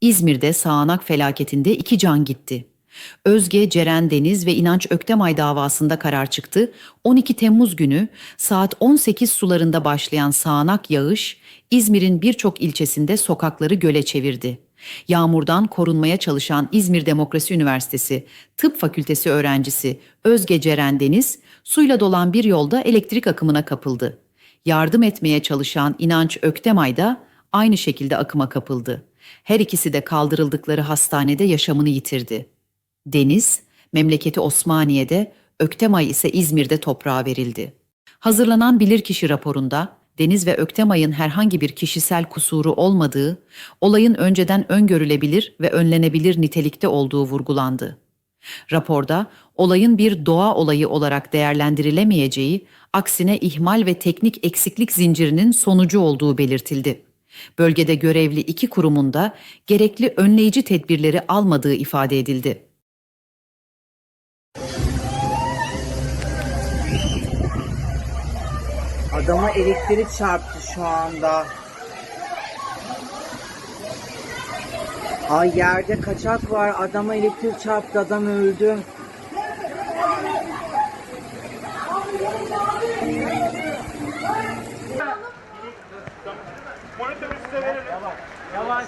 İzmir'de sağanak felaketinde iki can gitti. Özge Ceren Deniz ve İnanç Öktemay davasında karar çıktı. 12 Temmuz günü saat 18 sularında başlayan sağanak yağış İzmir'in birçok ilçesinde sokakları göle çevirdi. Yağmurdan korunmaya çalışan İzmir Demokrasi Üniversitesi Tıp Fakültesi öğrencisi Özge Ceren Deniz suyla dolan bir yolda elektrik akımına kapıldı. Yardım etmeye çalışan İnanç Öktemay da aynı şekilde akıma kapıldı. Her ikisi de kaldırıldıkları hastanede yaşamını yitirdi. Deniz, memleketi Osmaniye'de, Öktemay ise İzmir'de toprağa verildi. Hazırlanan bilirkişi raporunda Deniz ve Öktemay'ın herhangi bir kişisel kusuru olmadığı, olayın önceden öngörülebilir ve önlenebilir nitelikte olduğu vurgulandı. Raporda olayın bir doğa olayı olarak değerlendirilemeyeceği, aksine ihmal ve teknik eksiklik zincirinin sonucu olduğu belirtildi. Bölgede görevli iki kurumun da gerekli önleyici tedbirleri almadığı ifade edildi. Adama elektrik çarptı şu anda. Ay yerde kaçak var. Adama elektrik çarptı. Adam öldü.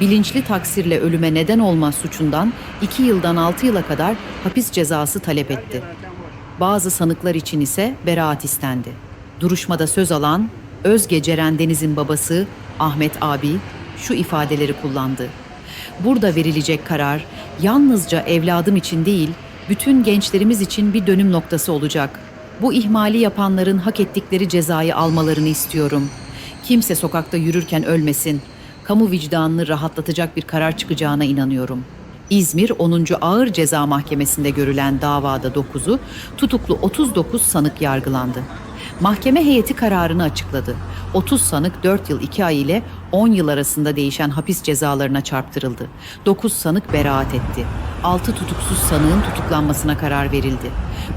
bilinçli taksirle ölüme neden olma suçundan 2 yıldan 6 yıla kadar hapis cezası talep etti. Bazı sanıklar için ise beraat istendi. Duruşmada söz alan Özge Ceren Deniz'in babası Ahmet abi şu ifadeleri kullandı. Burada verilecek karar yalnızca evladım için değil, bütün gençlerimiz için bir dönüm noktası olacak. Bu ihmali yapanların hak ettikleri cezayı almalarını istiyorum. Kimse sokakta yürürken ölmesin. Kamu vicdanını rahatlatacak bir karar çıkacağına inanıyorum. İzmir 10. Ağır Ceza Mahkemesi'nde görülen davada 9'u, tutuklu 39 sanık yargılandı. Mahkeme heyeti kararını açıkladı. 30 sanık 4 yıl 2 ay ile 10 yıl arasında değişen hapis cezalarına çarptırıldı. 9 sanık beraat etti. 6 tutuksuz sanığın tutuklanmasına karar verildi.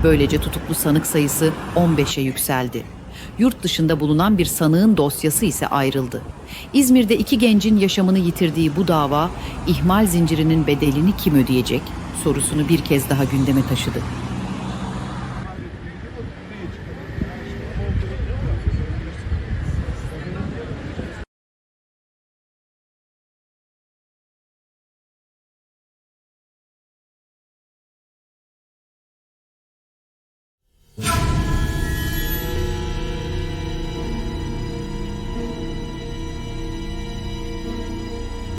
Böylece tutuklu sanık sayısı 15'e yükseldi yurt dışında bulunan bir sanığın dosyası ise ayrıldı. İzmir'de iki gencin yaşamını yitirdiği bu dava ihmal zincirinin bedelini kim ödeyecek sorusunu bir kez daha gündeme taşıdı. Yeah.